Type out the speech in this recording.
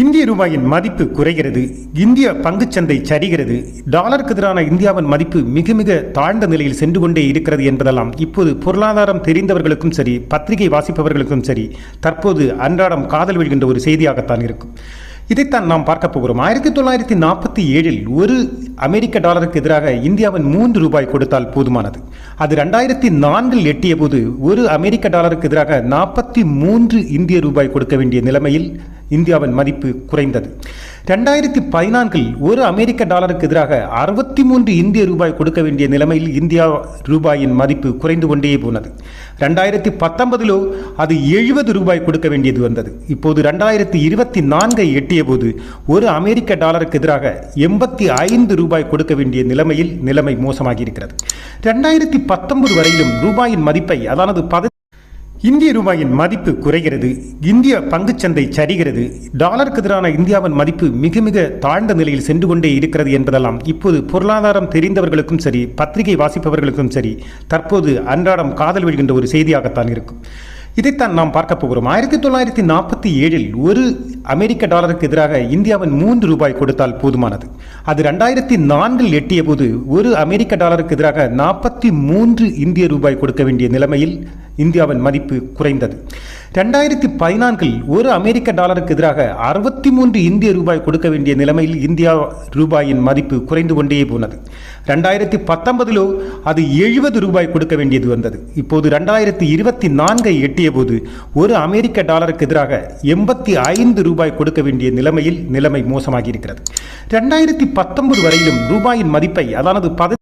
இந்திய ரூபாயின் மதிப்பு குறைகிறது இந்திய பங்குச்சந்தை சரிகிறது டாலருக்கு எதிரான இந்தியாவின் மதிப்பு மிக மிக தாழ்ந்த நிலையில் சென்று கொண்டே இருக்கிறது என்பதெல்லாம் இப்போது பொருளாதாரம் தெரிந்தவர்களுக்கும் சரி பத்திரிகை வாசிப்பவர்களுக்கும் சரி தற்போது அன்றாடம் காதல் விழுகின்ற ஒரு செய்தியாகத்தான் இருக்கும். இதைத்தான் நாம் பார்க்க போகிறோம். ஆயிரத்தி தொள்ளாயிரத்தி நாற்பத்தி ஏழில் ஒரு அமெரிக்க டாலருக்கு எதிராக இந்தியாவின் மூன்று ரூபாய் கொடுத்தால் போதுமானது. அது ரெண்டாயிரத்தி நான்கில் எட்டிய போது ஒரு அமெரிக்க டாலருக்கு எதிராக நாற்பத்தி மூன்று இந்திய ரூபாய் கொடுக்க வேண்டிய நிலைமையில் இந்தியாவின் மதிப்பு குறைந்தது. ரெண்டாயிரத்தி பதினான்கில் ஒரு அமெரிக்க டாலருக்கு எதிராக அறுபத்தி மூன்று இந்திய ரூபாய் கொடுக்க வேண்டிய நிலைமையில் இந்தியா ரூபாயின் மதிப்பு குறைந்து கொண்டே போனது. ரெண்டாயிரத்தி பத்தொன்பதிலோ அது எழுபது ரூபாய் கொடுக்க வேண்டியது வந்தது. இப்போது ரெண்டாயிரத்தி இருபத்தி நான்கை எட்டிய போது ஒரு அமெரிக்க டாலருக்கு எதிராக எண்பத்தி ஐந்து ரூபாய் கொடுக்க வேண்டிய நிலைமையில் நிலைமை மோசமாகி இருக்கிறது ரெண்டாயிரத்தி பத்தொன்பது வரையிலும் ரூபாயின் மதிப்பை அதாவது பத இந்திய ரூபாயின் மதிப்பு குறைகிறது இந்திய பங்குச்சந்தை சரிகிறது டாலருக்கு எதிரான இந்தியாவின் மதிப்பு மிக மிக தாழ்ந்த நிலையில் சென்று கொண்டே இருக்கிறது என்பதெல்லாம் இப்போது பொருளாதாரம் தெரிந்தவர்களுக்கும் சரி பத்திரிகை வாசிப்பவர்களுக்கும் சரி தற்போது அன்றாடம் காதல் விழுகின்ற ஒரு செய்தியாகத்தான் இருக்கும். இதைத்தான் நாம் பார்க்க போகிறோம். ஆயிரத்தி தொள்ளாயிரத்தி நாற்பத்தி ஏழில் ஒரு அமெரிக்க டாலருக்கு எதிராக இந்தியாவின் மூன்று ரூபாய் கொடுத்தால் போதுமானது. அது ரெண்டாயிரத்தி நான்கில் எட்டிய போது ஒரு அமெரிக்க டாலருக்கு எதிராக நாற்பத்தி மூன்று இந்திய ரூபாய் கொடுக்க வேண்டிய நிலைமையில் இந்தியாவின் மதிப்பு குறைந்தது. ரெண்டாயிரத்தி பதினான்கில் ஒரு அமெரிக்க டாலருக்கு எதிராக அறுபத்தி மூன்று இந்திய ரூபாய் கொடுக்க வேண்டிய நிலைமையில் இந்தியா ரூபாயின் மதிப்பு குறைந்து கொண்டே போனது. ரெண்டாயிரத்தி பத்தொன்பதிலோ அது எழுபது ரூபாய் கொடுக்க வேண்டியது வந்தது. இப்போது ரெண்டாயிரத்தி இருபத்தி நான்கை எட்டிய போது ஒரு அமெரிக்க டாலருக்கு எதிராக எண்பத்தி ஐந்து ரூபாய் கொடுக்க வேண்டிய நிலைமையில் நிலைமை மோசமாகி இருக்கிறது ரெண்டாயிரத்தி பத்தொன்பது வரையிலும் ரூபாயின் மதிப்பை அதாவது பத